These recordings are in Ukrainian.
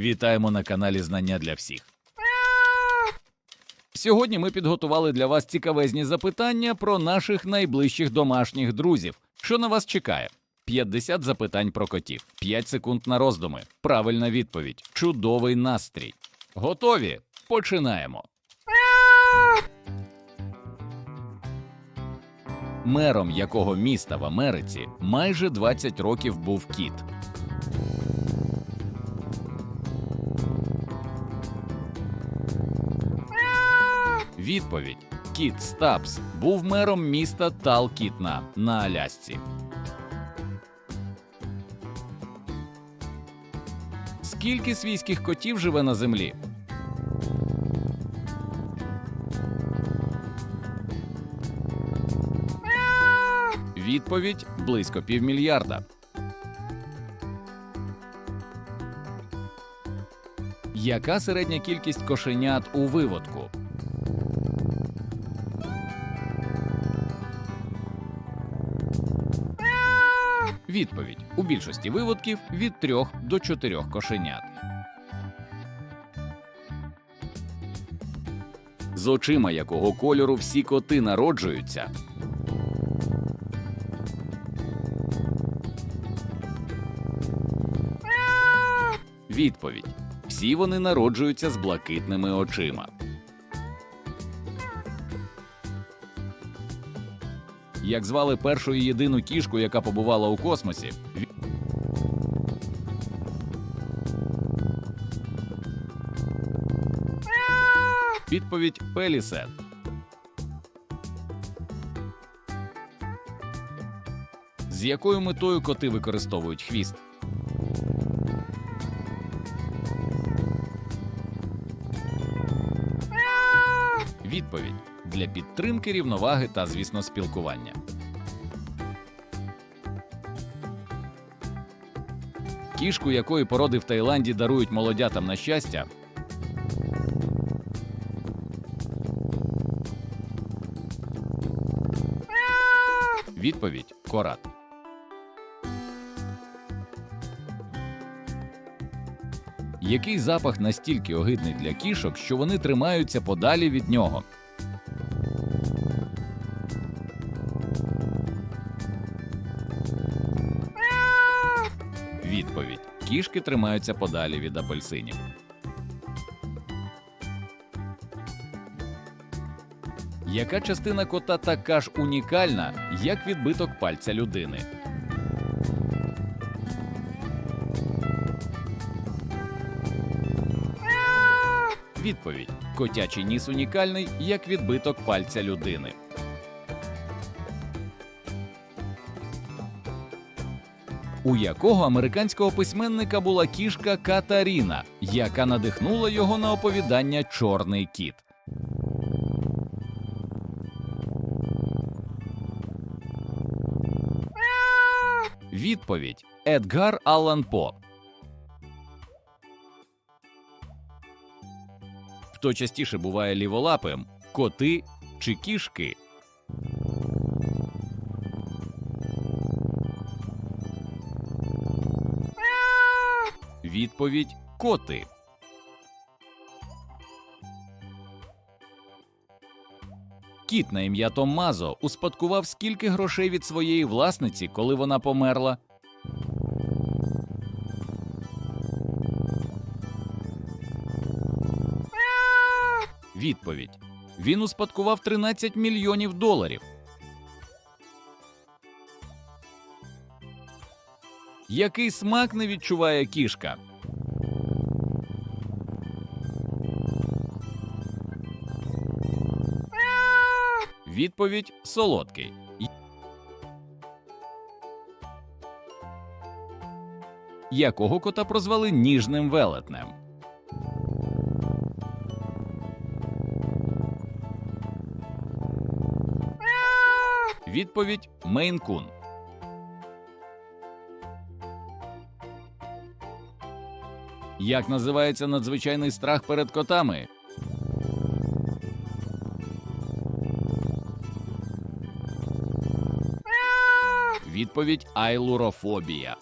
Вітаємо на каналі Знання для всіх. Сьогодні ми підготували для вас цікавезні запитання про наших найближчих домашніх друзів. Що на вас чекає? 50 запитань про котів, 5 секунд на роздуми. Правильна відповідь. Чудовий настрій. Готові? Починаємо. Мером якого міста в Америці майже 20 років був кіт. Відповідь: Кіт Стапс був мером міста Талкітна на Алясці. Скільки свійських котів живе на землі? Відповідь близько півмільярда. Яка середня кількість кошенят у виводку? Відповідь у більшості виводків від 3 до 4 кошенят. З очима якого кольору всі коти народжуються. Відповідь: всі вони народжуються з блакитними очима. Як звали першу і єдину кішку, яка побувала у космосі? Відповідь Пелісет. З якою метою коти використовують хвіст? Відповідь для підтримки рівноваги та, звісно, спілкування. Кішку якої породи в Таїланді дарують молодятам на щастя. Відповідь Корат. Який запах настільки огидний для кішок, що вони тримаються подалі від нього? Кішки тримаються подалі від апельсинів. Яка частина кота така ж унікальна, як відбиток пальця людини? Відповідь: котячий ніс унікальний, як відбиток пальця людини. У якого американського письменника була кішка Катаріна, яка надихнула його на оповідання Чорний кіт? Відповідь Едгар Аллан По. Хто частіше буває ліволапим коти чи кішки? Відповідь коти. Кіт на ім'я Томмазо успадкував скільки грошей від своєї власниці, коли вона померла. Відповідь: він успадкував 13 мільйонів доларів. Який смак не відчуває кішка? Відповідь солодкий. Якого кота прозвали ніжним велетнем? Відповідь Мейн-кун. Як називається надзвичайний страх перед котами? Відповідь айлурофобія.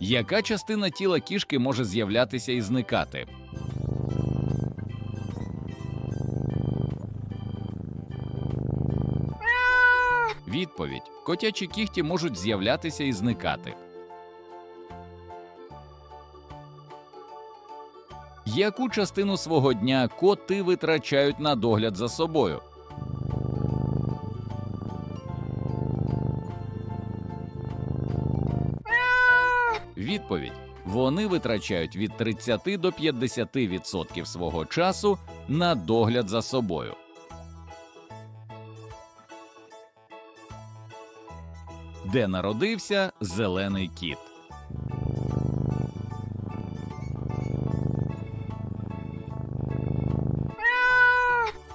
Яка частина тіла кішки може з'являтися і зникати? Відповідь: котячі кігті можуть з'являтися і зникати. Яку частину свого дня коти витрачають на догляд за собою? Відповідь: вони витрачають від 30 до 50% свого часу на догляд за собою. Де народився зелений кіт?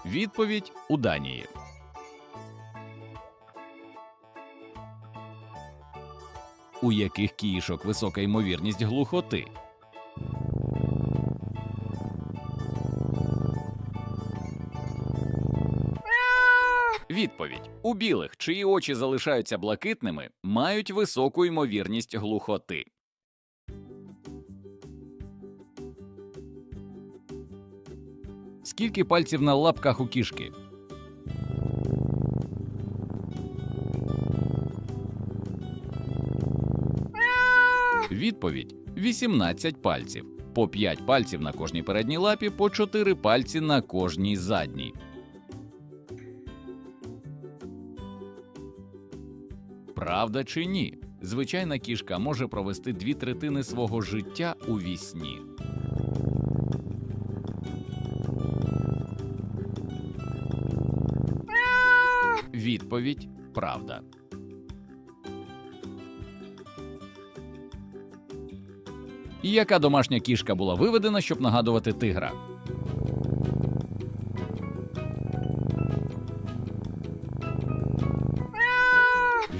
Відповідь у Данії. У яких кішок висока ймовірність глухоти? Відповідь у білих, чиї очі залишаються блакитними, мають високу ймовірність глухоти. Скільки пальців на лапках у кішки? Відповідь 18 пальців. По 5 пальців на кожній передній лапі, по 4 пальці на кожній задній. Правда чи ні? Звичайна кішка може провести дві третини свого життя у вісні. Відповідь правда. Яка домашня кішка була виведена, щоб нагадувати тигра?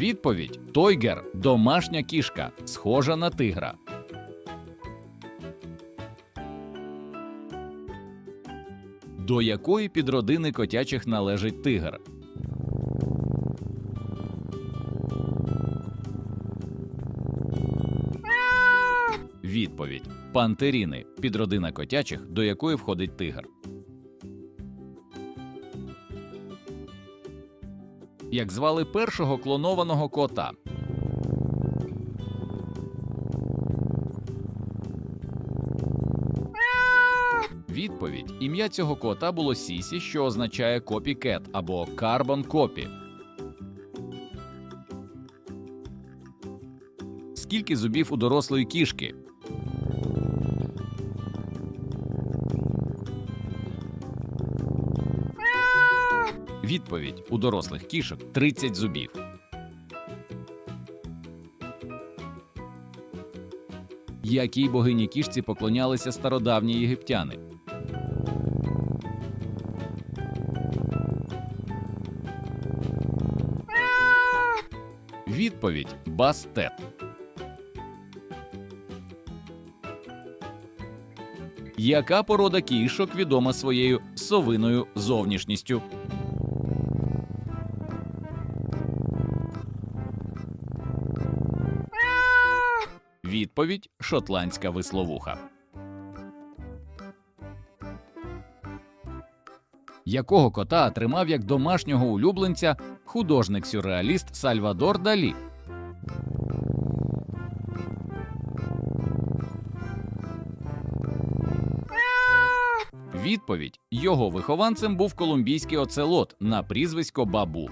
Відповідь Тойгер домашня кішка, схожа на тигра. До якої підродини котячих належить тигр? Відповідь Пантеріни підродина котячих, до якої входить тигр. Як звали першого клонованого кота? Відповідь ім'я цього кота було Сісі, що означає копікет або карбон копі. Скільки зубів у дорослої кішки? Відповідь у дорослих кішок 30 зубів. Якій богині кішці поклонялися стародавні єгиптяни? Відповідь Бастет. Яка порода кішок відома своєю совиною зовнішністю? Відповідь шотландська висловуха. Якого кота тримав як домашнього улюбленця художник-сюрреаліст Сальвадор Далі? Відповідь його вихованцем був колумбійський оцелот на прізвисько Бабу.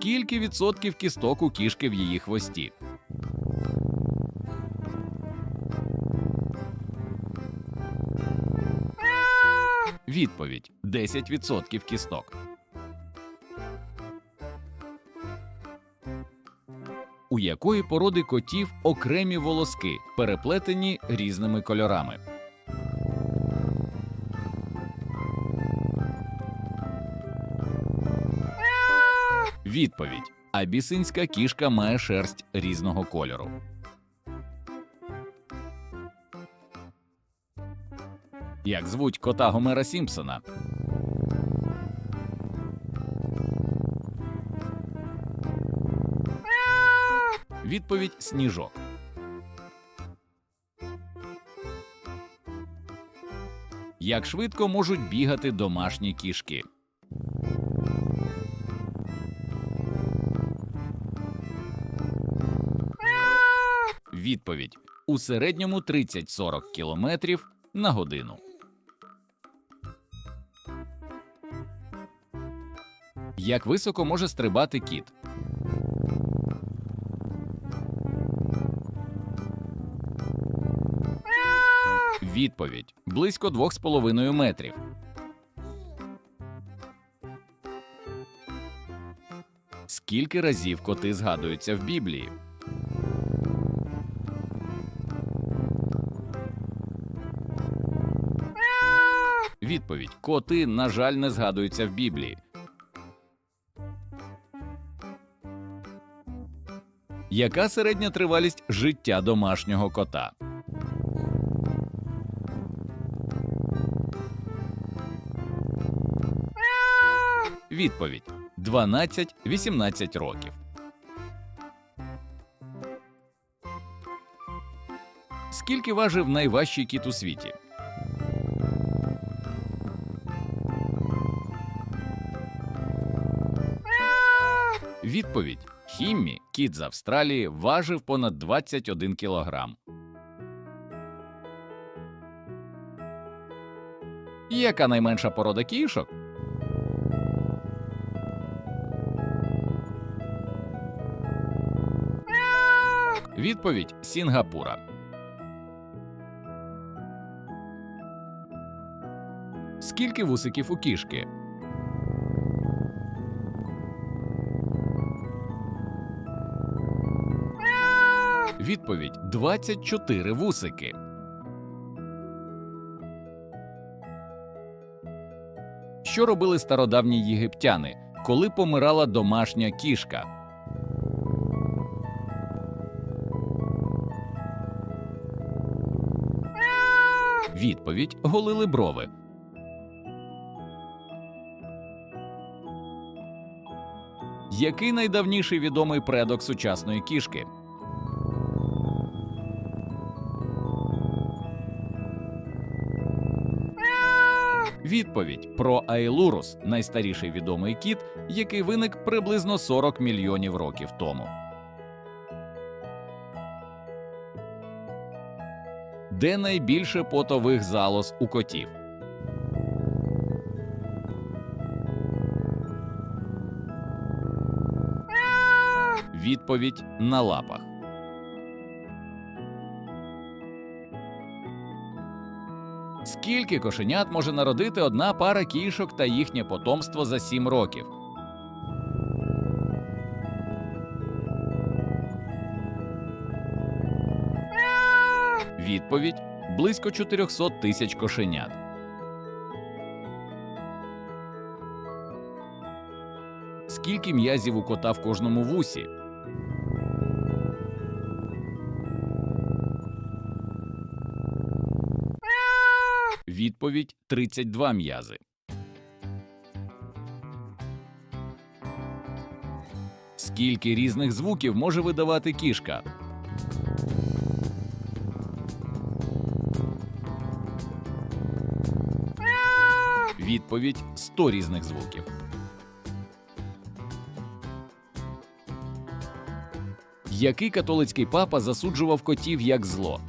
Скільки відсотків кісток у кішки в її хвості? Відповідь 10% кісток. У якої породи котів окремі волоски, переплетені різними кольорами. Відповідь: Абісинська кішка має шерсть різного кольору. Як звуть кота Гомера Сімпсона? Відповідь сніжок. Як швидко можуть бігати домашні кішки? Відповідь у середньому 30-40 км на годину. Як високо може стрибати кіт? Відповідь близько 2,5 метрів. Скільки разів коти згадуються в Біблії? Відповідь: коти, на жаль, не згадуються в Біблії. Яка середня тривалість життя домашнього кота? Відповідь 12-18 років. Скільки важив найважчий кіт у світі? Відповідь Хіммі, кіт з Австралії, важив понад 21 кілограм. Яка найменша порода кішок? Відповідь Сінгапура. Скільки вусиків у кішки? Відповідь 24 вусики. Що робили стародавні єгиптяни, коли помирала домашня кішка? Відповідь голили брови. Який найдавніший відомий предок сучасної кішки? Відповідь про Айлурус найстаріший відомий кіт, який виник приблизно 40 мільйонів років тому. Де найбільше потових залоз у котів? Відповідь на лапах. Скільки кошенят може народити одна пара кішок та їхнє потомство за 7 років? Відповідь близько 400 тисяч кошенят. Скільки м'язів у кота в кожному вусі? Відповідь 32 м'язи. Скільки різних звуків може видавати кішка? Відповідь 100 різних звуків. Який католицький папа засуджував котів як зло?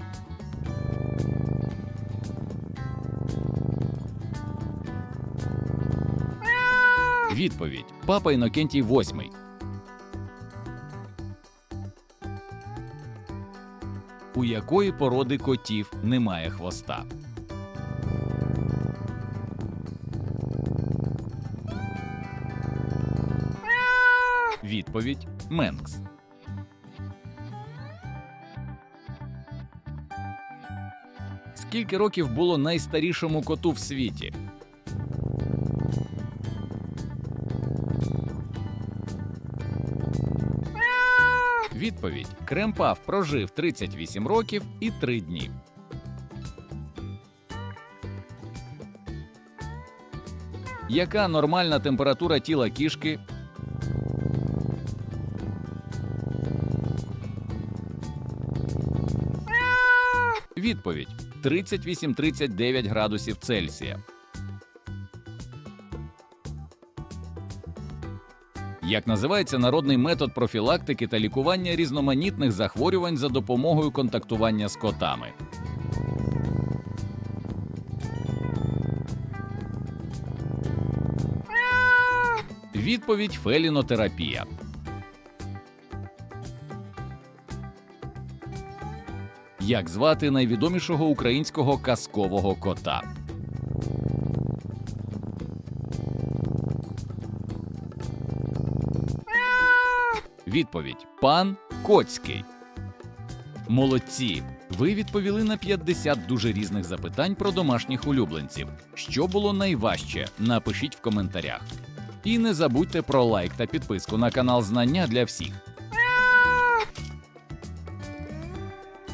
Відповідь Папа Інокентій VIII. У якої породи котів немає хвоста? Відповідь Менкс. Скільки років було найстарішому коту в світі? Відповідь Кремпав прожив 38 років і 3 дні. Яка нормальна температура тіла кішки? Відповідь 38-39 градусів Цельсія. Як називається народний метод профілактики та лікування різноманітних захворювань за допомогою контактування з котами? Відповідь фелінотерапія. Як звати найвідомішого українського казкового кота? Відповідь пан Коцький. Молодці. Ви відповіли на 50 дуже різних запитань про домашніх улюбленців. Що було найважче? Напишіть в коментарях. І не забудьте про лайк та підписку на канал Знання для всіх.